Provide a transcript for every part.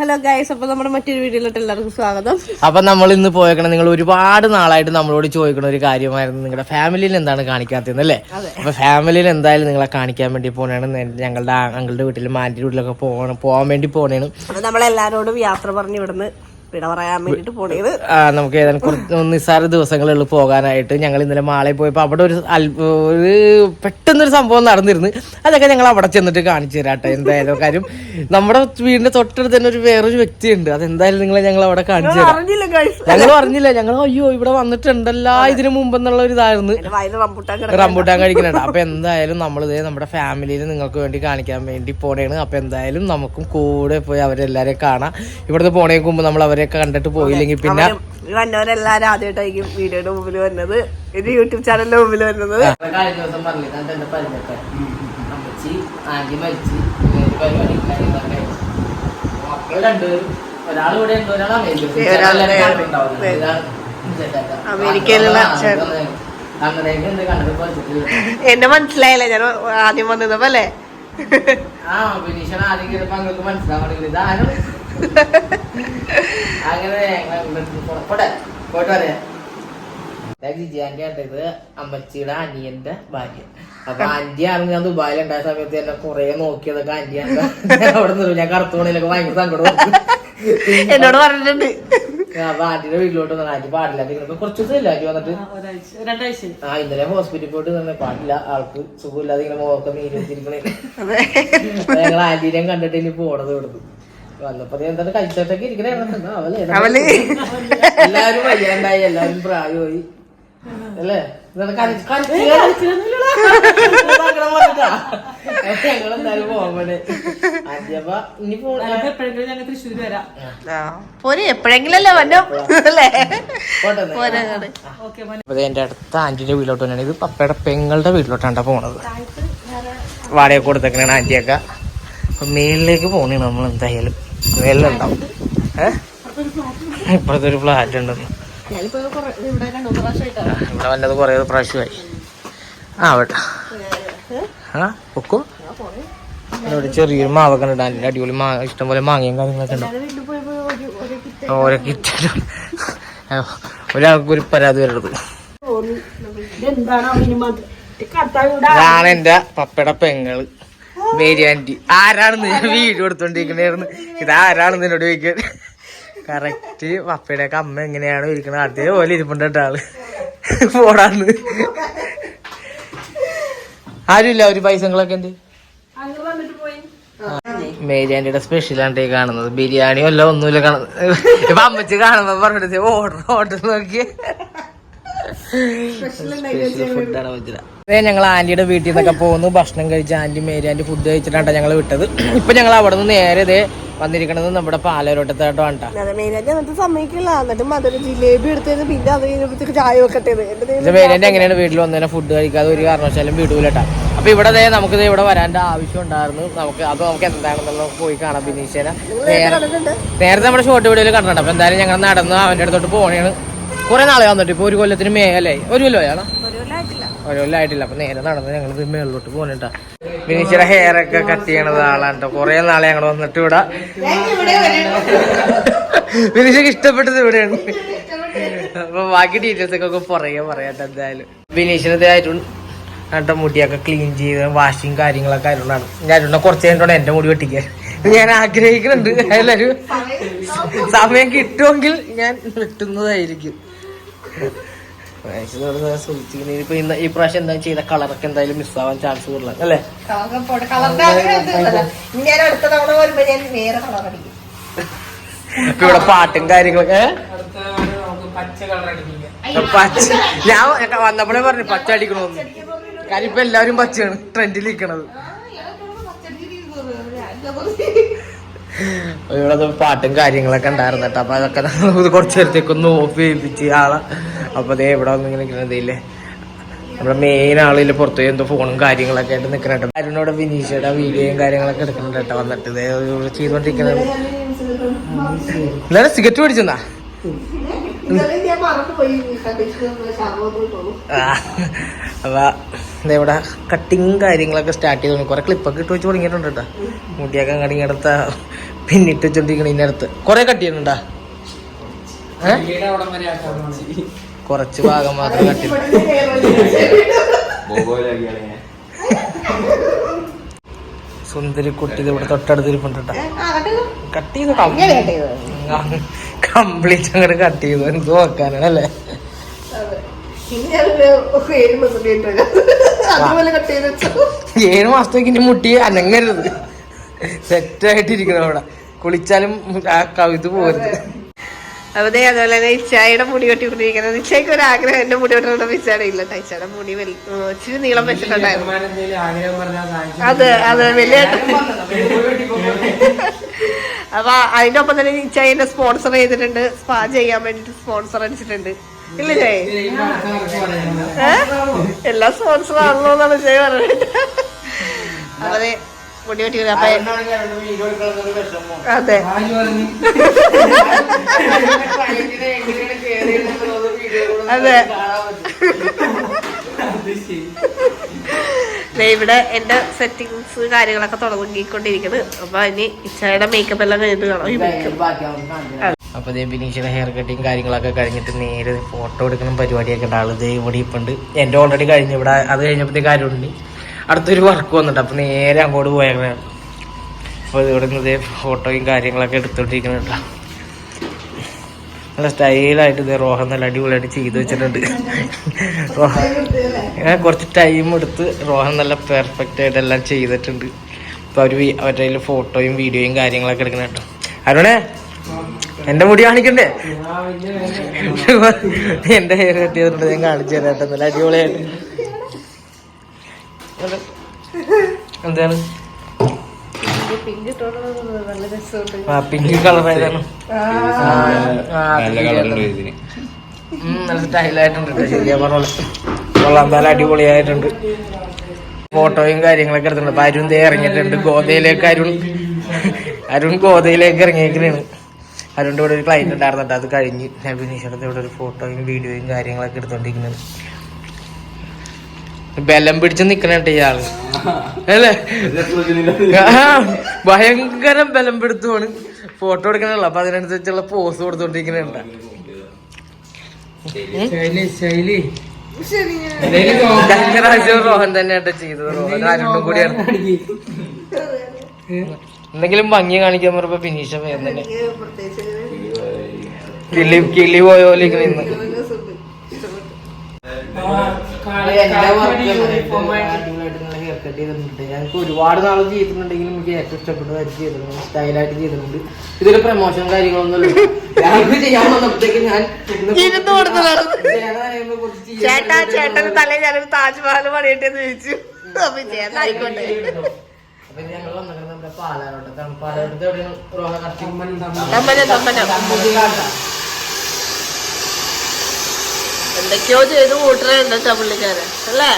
Hello guys അപ്പൊ നമ്മുടെ മറ്റൊരു വീഡിയോയിലോട്ട് എല്ലാവർക്കും സ്വാഗതം. അപ്പൊ നമ്മൾ ഇന്ന് പോയേക്കണം നിങ്ങൾ ഒരുപാട് നാളായിട്ട് നമ്മളോട് ചോദിക്കുന്ന ഒരു കാര്യമായിരുന്നു നിങ്ങളുടെ ഫാമിലിയിൽ എന്താണ് കാണിക്കാത്തതെന്നല്ലേ അപ്പൊ ഫാമിലിയിൽ എന്തായാലും നിങ്ങളെ കാണിക്കാൻ വേണ്ടി പോണേണ് ഞങ്ങളുടെ അങ്ങളുടെ വീട്ടിലും ആന്റിയുടെ വീട്ടിലൊക്കെ പോകണം പോകാൻ വേണ്ടി പോണേണ് അപ്പൊ നമ്മളെല്ലാരോടും യാത്ര പറഞ്ഞു ഇവിടുന്ന് വിട പറയാൻ വേണ്ടിട്ട് പോണേത്. ആ, നമുക്ക് ഏതാനും കുറച്ച് നിസ്സാര ദിവസങ്ങളിൽ പോകാനായിട്ട് ഞങ്ങൾ ഇന്നലെ മാളയിൽ പോയപ്പോൾ അവിടെ ഒരു ഒരു പെട്ടെന്നൊരു സംഭവം നടന്നിരുന്നു. അതൊക്കെ ഞങ്ങൾ അവിടെ ചെന്നിട്ട് കാണിച്ചു തരാട്ടെ എന്തായാലും കാര്യം നമ്മുടെ വീടിന്റെ തൊട്ടടുത്ത് തന്നെ ഒരു വേറൊരു വ്യക്തിയുണ്ട്. അതെന്തായാലും നിങ്ങൾ ഞങ്ങൾ അവിടെ കാണിച്ചു തരാം. ഞങ്ങൾ പറഞ്ഞില്ല ഞങ്ങൾ അയ്യോ ഇവിടെ വന്നിട്ടുണ്ടല്ലോ. ഇതിനു മുമ്പ് എന്നുള്ള ഒരു ഇതായിരുന്നു. റംബുട്ടാൻ കഴിക്കുന്നുണ്ട്. അപ്പൊ എന്തായാലും നമ്മൾ നമ്മളിത് നമ്മുടെ ഫാമിലിയിൽ നിങ്ങൾക്ക് വേണ്ടി കാണിക്കാൻ വേണ്ടി പോണേണ്. അപ്പൊ എന്തായാലും നമുക്കും കൂടെ പോയി അവരെല്ലാരെയും കാണാം. ഇവിടുന്ന് പോണേക്ക് മുമ്പ് നമ്മൾ അവരെ കണ്ടിട്ട് പോയില്ലെങ്കിൽ പിന്നെ ഈ വന്നവരെല്ലാരും ആദ്യമായിട്ടായിരിക്കും വീഡിയോയുടെ മുമ്പിൽ വരുന്നത്. ഇത് യൂട്യൂബ് ചാനലിന്റെ മുമ്പിൽ വരുന്നത്. കഴിഞ്ഞ ദിവസം എന്റെ പരിചയത്തെ അമ്മച്ചി ആന്റി മരിച്ച് ഇങ്ങനെ ഒരു പരിപാടി രണ്ടുപേരും ഒരാൾ ഇവിടെ ഉണ്ട് ഒരാൾ അമേരിക്കയിലുള്ള എന്നെ മനസ്സിലായില്ല ഞാൻ ആദ്യം വന്നതപ്പോ അല്ലേ ആ ബിനീഷാണ് ആദ്യം കേട്ടപ്പോ അങ്ങക്ക് മനസ്സിലാവണെങ്കിൽ ഇതാരും അങ്ങനെ പോട്ടെ? പറയാം അമ്മച്ചിയുടെ അനിയന്റെ ഭാര്യ. അപ്പൊ ആന്റി ആണെങ്കിൽ ഞാൻ ദുബായിലുണ്ടായ സമയത്ത് എന്നെ കൊറേ നോക്കിയതൊക്കെ ആന്റിയാണ് അവിടെ നിന്ന്. ഞാൻ കറുത്തോണിലൊക്കെ ഭയങ്കര സങ്കടം. എന്നോട് പറഞ്ഞിട്ടുണ്ട്. അപ്പൊ ആന്റിയുടെ വീട്ടിലോട്ട് വന്നു ആന്റി പാടില്ല. കുറച്ച് ദിവസം ഇല്ല ആന്റി വന്നിട്ട്. ആ ഇന്നലെ ഹോസ്പിറ്റലിൽ പോയിട്ട് തന്നെ പാടില്ല. ആൾക്ക് സുഖമില്ലാതെ ഇങ്ങനെ മോക്കം അതെ. ഞങ്ങൾ ആന്റീനെയും കണ്ടിട്ട് ഇനി പോണത് ഇവിടുന്ന്. വന്നപ്പോ ദേ എന്താണ് കഴിച്ചിട്ടൊക്കെ ഇരിക്കണേ അവല്ലേ അവൽ എല്ലാരും വയ്യാണ്ടായി എല്ലാരും പ്രായമായി. അല്ലേ? ആ. പോരെ എപ്പോഴെങ്കിലല്ലേ വന്നോ അല്ലേ? എന്റെ അടുത്ത ആന്റിന്റെ വീട്ടിലോട്ട് തന്നെയാണ്. ഇത് പപ്പയുടെ പെങ്ങളുടെ വീട്ടിലോട്ടാണ് പോണത്. വാടക കൊടുത്തേക്കണാണ് ആന്റിയൊക്കെ അപ്പൊ മേളിലേക്ക് പോണേ നമ്മൾ എന്തായാലും മേളിലുണ്ടാവും ഏഹ് ഇപ്പോഴത്തെ ഒരു ഫ്ലാറ്റ് ഉണ്ടെന്ന്. ഇവിടെ വല്ലത് കുറേ പ്രാവശ്യമായി. ആ വേട്ട ആ പൊക്കോ? ഇവിടെ ചെറിയൊരു മാവൊക്കെ ഉണ്ട്. അടിപൊളി മാ ഇഷ്ടംപോലെ മാങ്ങയും കാര്യങ്ങളൊക്കെ ഉണ്ട്. വീട്ടിൽ പോയപ്പോ ഒരു ഒരു കിറ്റ് ഓരോ കിറ്റും ഒരാൾക്ക് ഒരു പരാതി വരരുത്. ഇതാണ് എന്റെ പപ്പയുടെ പെങ്ങൾ. മേരി ആന്റി. ആരാണെന്ന് ഞാൻ വീഡിയോ എടുത്തോണ്ടിരിക്കണായിരുന്നു ഇതാരാണെന്ന് എന്നോട് ചോദിക്കാൻ കറക്റ്റ് പപ്പയുടെ ഒക്കെ അമ്മ എങ്ങനെയാണ് ഇരിക്കണത്. അതേപോലെ ഇരിപ്പുണ്ട് കേട്ടോ ആൾ. പോടാന്ന്. ആരുമില്ല? ഒരു പൈസകളൊക്കെ ഉണ്ട് മേരി ആന്റിയുടെ സ്പെഷ്യലാണ് കാണുന്നത്. ബിരിയാണിയോ അല്ല ഒന്നുമില്ല കാണുന്നത്. ഇപ്പൊ അമ്മച്ചി കാണുമ്പോ പറഞ്ഞിട്ട് ഓർഡർ ഓർഡർ സ്പെഷ്യൽ ഫുഡാണ് വെച്ചത് ഞങ്ങൾ ആന്റിയുടെ വീട്ടിൽ നിന്നൊക്കെ പോകുന്നു. ഭക്ഷണം കഴിച്ച് ആന്റി മേരി ആന്റി ഫുഡ് കഴിച്ചിട്ടാണ് ഞങ്ങൾ വിട്ടത്. ഇപ്പൊ ഞങ്ങൾ അവിടെ നിന്ന് നേരെ ഇതേ വന്നിരിക്കണത് നമ്മുടെ അതെ മെയിനായിട്ട് എന്നിട്ട് സമ്മതിക്കില്ല എന്നിട്ട് മധുര ജിലേബി എടുത്തത് പിന്നെ അത് കഴിഞ്ഞപ്പോഴത്തേക്ക് ചായ എങ്ങനെയാണ് വീട്ടിൽ വന്നതിനെ ഫുഡ് കഴിക്കാതെ ഒരു കാരണവശാലും വീടുകൂലട്ടാ അപ്പൊ ഇവിടെ നമുക്ക് ഇവിടെ വരാന്റെ ആവശ്യം ഉണ്ടായിരുന്നു. നമുക്ക് അത് നമുക്ക് എന്താണെന്നുള്ളത് പോയി കാണാം ബിനീഷേന. നേരത്തെ നമ്മുടെ ഷോർട്ട് വീഡിയോയിൽ കണ്ടിട്ടുണ്ട്. അപ്പൊ എന്തായാലും ഞങ്ങൾ നടന്ന് അവന്റെ അടുത്തോട്ട് പോണേണ്. കുറെ നാളെ വന്നിട്ട് ഇപ്പൊ ഒരു കൊല്ലത്തിന് മേലായി ഒരു കൊല്ലമാണോ ഒരു അപ്പോൾ അപ്പൊ നേരെ നടന്ന് ഞങ്ങൾ മേളിലോട്ട് പോകുന്നുണ്ടാ ബിനീഷിയുടെ ഹെയർ ഒക്കെ കട്ട് ചെയ്യണത് ആളാണ് കേട്ടോ കുറെ നാളെ ഞങ്ങൾ വന്നിട്ട് ഇവിടെ. മിനിഷക്ക് ഇഷ്ടപ്പെട്ടത് ഇവിടെയാണ്. അപ്പൊ ബാക്കി ഡീറ്റെയിൽസ് ഒക്കെ പുറകെ പറയാട്ടെ എന്തായാലും. ബിനീഷിന് ഇതായിട്ടുണ്ട് മുടിയൊക്കെ ക്ലീൻ ചെയ്ത് വാഷിങ് കാര്യങ്ങളൊക്കെ ആയതുകൊണ്ടാണ് ഞാൻ കുറച്ച് കഴിഞ്ഞിട്ടാണ് എന്റെ മുടി വെട്ടിക്കാൻ. ഞാൻ ആഗ്രഹിക്കുന്നുണ്ട് എല്ലാരും സമയം കിട്ടുമെങ്കിൽ ഞാൻ വെട്ടുന്നതായിരിക്കും. ഇപ്പൊ ഇന്ന് ഈ പ്രാവശ്യം എന്താ ചെയ്ത കളറൊക്കെ എന്തായാലും മിസ്സാവാൻ ചാൻസ് കൂടുതലാണ് അല്ലേ ഞാൻ അടുത്ത തവണ വരുമ്പോ ഞാൻ വേറെ കളർ അടിക്കും ഇപ്പൊ ഇവിടെ പാട്ടും കാര്യങ്ങളൊക്കെ പച്ച ഞാൻ വന്നപ്പോഴേ പറഞ്ഞു പച്ച അടിക്കണമെന്ന് കാര്യം ഇപ്പൊ എല്ലാവരും പച്ചയാണ് ട്രെൻഡിൽ നിൽക്കണത് ഇവിടെ പാട്ടും കാര്യങ്ങളൊക്കെ ഉണ്ടായിരുന്നു കേട്ടോ. അപ്പൊ അതൊക്കെ നമ്മൾ കുറച്ച് നേരത്തേക്ക് ഒന്ന് ഓഫ് ചെയ്യിപ്പിച്ച് ആളെ. അപ്പൊ അതേ ഇവിടെ വന്ന് ഇങ്ങനെ നിൽക്കണത് ഇല്ലേ? നമ്മുടെ മെയിൻ ആളിൽ പുറത്ത് എന്തോ ഫോണും കാര്യങ്ങളൊക്കെ ആയിട്ട് നിൽക്കണ അരുണോടെ വിനീഷയുടെ വീഡിയോയും കാര്യങ്ങളൊക്കെ എടുക്കുന്നുണ്ട് കേട്ടോ. വന്നിട്ട് ഇതേ ചെയ്തോണ്ടിരിക്കുന്നത് എന്നാലും സിഗരറ്റ് പിടിച്ചെന്നാ അപ്പൊ ഇവിടെ കട്ടിങ് കാര്യങ്ങളൊക്കെ സ്റ്റാർട്ട് ചെയ്തു കുറെ ക്ലിപ്പൊക്കെ ഇട്ട് വെച്ച് തുടങ്ങിയിട്ടുണ്ട് കേട്ടോ. മുടിയൊക്കെ അങ്ങോട്ട് പിന്നിട്ട് വെച്ചോണ്ടിരിക്കണ ഇതിനടുത്ത് കൊറേ കട്ട് ചെയ്യണുണ്ടാ കുറച്ച് ഭാഗം മാത്രം കട്ട് സുന്ദരി കുട്ടി ഇവിടെ തൊട്ടടുത്ത് ഇരിപ്പുണ്ട് കട്ട്. ചെയ്തു. കംപ്ലീറ്റ് അങ്ങോട്ട് കട്ട് ചെയ്തു. എനിക്ക് നോക്കാനാണ് അല്ലേ? ഏഴ് മാസത്തേക്ക് ഇനി മുട്ടി അനങ്ങരുത്. സെറ്റായിട്ടിരിക്കണം അവിടെ. കുളിച്ചാലും ആ കവിത പോരുത്. അതെ അതുപോലെ തന്നെ ഇച്ചായുടെ മുടി വെട്ടിക്കൊണ്ടിരിക്കുന്നത്. ഇച്ചയ്ക്ക് ഒരു ആഗ്രഹം എന്റെ മുടി വെട്ടണം ഇച്ചാടെ ഇല്ല ഇച്ചായുടെ ഇച്ചാടെ മുടി ഇച്ചിരി നീളം വെച്ചിട്ടുണ്ടായിരുന്നു. അത് അത് വലിയ അപ്പൊ അതിന്റെ ഒപ്പം തന്നെ ഇച്ചായി എന്നെ സ്പോൺസർ ചെയ്തിട്ടുണ്ട്. സ്പാ ചെയ്യാൻ വേണ്ടിട്ട് സ്പോൺസർ അടിച്ചിട്ടുണ്ട്. ഇല്ല ജയ് എല്ലാ സ്പോൺസർ ആണല്ലോ എന്നാണ് ജയ് പറയുന്നത് അപ്പൊ അതെ മുടി വെട്ടി അപ്പൊ അതെ. അതെ. ഇവിടെ എന്റെ സെറ്റിങ്സ് കാര്യങ്ങളൊക്കെ തുടങ്ങിക്കൊണ്ടിരിക്കുന്നത് അപ്പൊ ഇനി ഇച്ചയുടെ മേക്കപ്പ് എല്ലാം കഴിഞ്ഞിട്ട് കാണാം അപ്പൊ ഇതേ ബിനീഷിന്റെ ഹെയർ കട്ടിങ് കാര്യങ്ങളൊക്കെ കഴിഞ്ഞിട്ട് നേരെ ഫോട്ടോ എടുക്കുന്ന പരിപാടിയൊക്കെ ഉണ്ട് ആൾ ദേ ഇവിടെ ഇപ്പുണ്ട്. എന്റെ ഓൾറെഡി കഴിഞ്ഞു. ഇവിടെ അത് കഴിഞ്ഞപ്പോഴത്തേക്ക് കാര്യമുണ്ട് അടുത്തൊരു വർക്ക് വന്നിട്ട് അപ്പൊ നേരെ അങ്ങോട്ട് പോയാണ്. അപ്പൊ ഇവിടെ നിന്ന് ഫോട്ടോയും കാര്യങ്ങളൊക്കെ എടുത്തോണ്ടിരിക്കുന്നുണ്ട് നല്ല സ്റ്റൈലായിട്ട് ഇത് റോഹൻ നല്ല അടിപൊളിയായിട്ട് ചെയ്ത് വെച്ചിട്ടുണ്ട്. റോഹൻ കുറച്ച് ടൈം എടുത്ത് റോഹൻ നല്ല പെർഫെക്റ്റ് ആയിട്ട് എല്ലാം ചെയ്തിട്ടുണ്ട്. അപ്പോൾ അവർ വി- അവരുടെ കയ്യിൽ ഫോട്ടോയും വീഡിയോയും കാര്യങ്ങളൊക്കെ എടുക്കുന്നുണ്ട് അരുണേ എന്റെ മുടി കാണിക്കണ്ടേ? എന്റെ ഹെയർ കട്ട് ചെയ്തിട്ടുണ്ട് ഞാൻ കാണിച്ചു തരാം കേട്ടോ നല്ല അടിപൊളിയായിട്ട്. എന്താണ്? പിങ്ക് ഇട്ടോണ്ട് നല്ല രസമുണ്ട്. ആ പിങ്ക് കളർ ആയതാണ്. നല്ല സ്റ്റൈലായിട്ടുണ്ട് ശരിയാ പറഞ്ഞോളെ. കൊള്ളാം. നല്ല അടിപൊളിയായിട്ടുണ്ട്. ഫോട്ടോയും കാര്യങ്ങളൊക്കെ എടുത്തിട്ടുണ്ട്. അപ്പൊ അരുൺ ദേ ഇറങ്ങിയിട്ടുണ്ട്. ഗോതയിലേക്ക് അരുൺ. അരുൺ ഗോതയിലേക്ക് ഇറങ്ങിയേക്കണാണ് അരുണിന്റെ കൂടെ ഒരു ക്ലൈന്റ് ഉണ്ടായിരുന്നുണ്ട് അത് കഴിഞ്ഞ് നബിനീഷയുടെ ഇവിടെ ഒരു ഫോട്ടോയും വീഡിയോയും കാര്യങ്ങളൊക്കെ എടുത്തോണ്ടിരിക്കുന്നത് ബലം പിടിച്ച് നിക്കണട്ടെ ഇയാൾ. അല്ലേ? ഭയങ്കര ബലം പിടുത്തമാണ്. ഫോട്ടോ എടുക്കണല്ലോ അപ്പൊ അതിനനുസരിച്ചുള്ള പോസ് പ്രാവശ്യം റോഹൻ തന്നെയാട്ടോ ചെയ്തത്. റോഹൻ അരുണും കൂടിയാണ് എന്തെങ്കിലും ഭംഗി കാണിക്കാൻ പറയുമ്പോ ഫിനിഷ് പ്രത്യേകിച്ച് കിളി കിളി പോയോലിക്കണ ഇന്ന്. ഞങ്ങൾക്ക് ഒരുപാട് നാൾ ചെയ്തിട്ടുണ്ടെങ്കിലും എനിക്ക് ഏറ്റവും ഇഷ്ടപ്പെട്ടതായിട്ട് ചെയ്തിട്ടുണ്ട്. സ്റ്റൈലായിട്ട് ചെയ്തിട്ടുണ്ട്. ഇതിൽ പ്രമോഷൻ കാര്യങ്ങളൊന്നും ഞങ്ങൾക്ക് ചെയ്യാൻ വന്നപ്പോഴത്തേക്ക് ഞാൻ ചേട്ടാ ചേട്ടന് തലേ ഞാനൊരു താജ്മഹൽ പണിയട്ടെ എന്ന് ചോദിച്ചു. അപ്പൊ ചേട്ടാ ആയിക്കോട്ടെ. അപ്പൊ ഞങ്ങൾ വന്നിട്ട് നമ്മുടെ എവിടെയാണ്? എന്തൊക്കെയോ ചെയ്ത് എന്താ പുള്ളിക്കാരൻ അല്ലേ?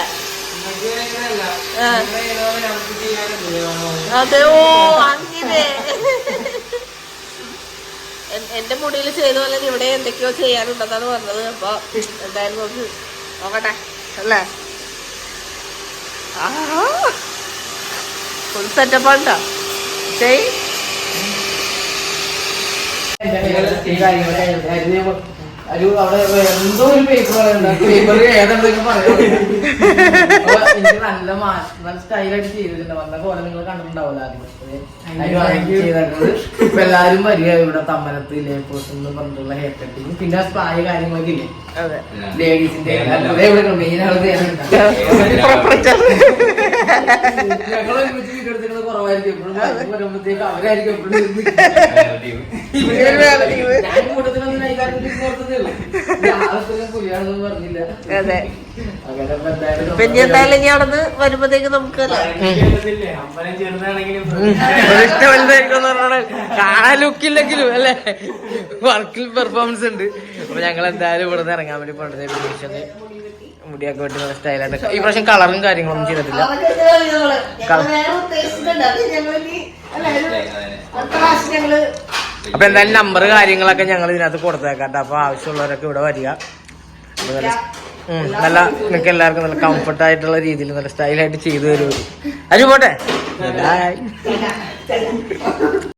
അതെയോ അങ്ങനെ. എന്റെ മുടിയിൽ ചെയ്ത പോലെ ഇവിടെ എന്തൊക്കെയോ ചെയ്യാനുണ്ടെന്നാണ് പറഞ്ഞത്. അപ്പൊ എന്തായാലും നോക്ക് നോക്കട്ടെ അല്ലേ? ഫുൾ സെറ്റപ്പ് ഉണ്ടോ ചെയ്. ഒരു അവിടെ എന്തോ ഒരു പേപ്പർ പേപ്പർ എനിക്ക് നല്ല സ്റ്റൈലായിട്ട് ചെയ്തിട്ടുണ്ട്. വന്ന പോലെ നിങ്ങൾ കണ്ടിട്ടുണ്ടാവില്ല ആദ്യം. ഇപ്പൊ എല്ലാരും വരിക ഇവിടെ തമ്മനത്ത് എന്ന് പറഞ്ഞിട്ടുള്ള ഹെയർ കട്ടിങ് പിന്നെ സ്പായ കാര്യങ്ങളൊക്കെ ഇല്ലേ ലേഡീസിന്റെ മെയിൻ ആൾ അതെ. പിന്നെ എന്തായാലും ഇനി അവിടെ നിന്ന് വരുമ്പോഴത്തേക്ക് നമുക്ക് കാണാൻ ലുക്കില്ലെങ്കിലും അല്ലേ? വർക്കിൽ പെർഫോമൻസ് ഉണ്ട്. അപ്പൊ ഞങ്ങൾ എന്തായാലും ഇവിടെ നിന്ന് ഇറങ്ങാൻ വേണ്ടി പണ്ടത്തെ വിനീഷന് മുടിയൊക്കെ വെട്ടി നല്ല സ്റ്റൈലായിട്ട് ഈ പ്രാവശ്യം കളറും കാര്യങ്ങളൊന്നും ചെയ്തിട്ടില്ല. ഞങ്ങൾ അപ്പൊ എന്തായാലും നമ്പർ കാര്യങ്ങളൊക്കെ ഞങ്ങൾ ഇതിനകത്ത് കൊടുത്തേക്കാട്ടെ. അപ്പൊ ആവശ്യമുള്ളവരൊക്കെ ഇവിടെ വരിക. നല്ല നിങ്ങൾക്ക് എല്ലാവർക്കും നല്ല കംഫർട്ട് ആയിട്ടുള്ള രീതിയിൽ നല്ല സ്റ്റൈലായിട്ട് ചെയ്തു തരുമോ അരി പോട്ടെ.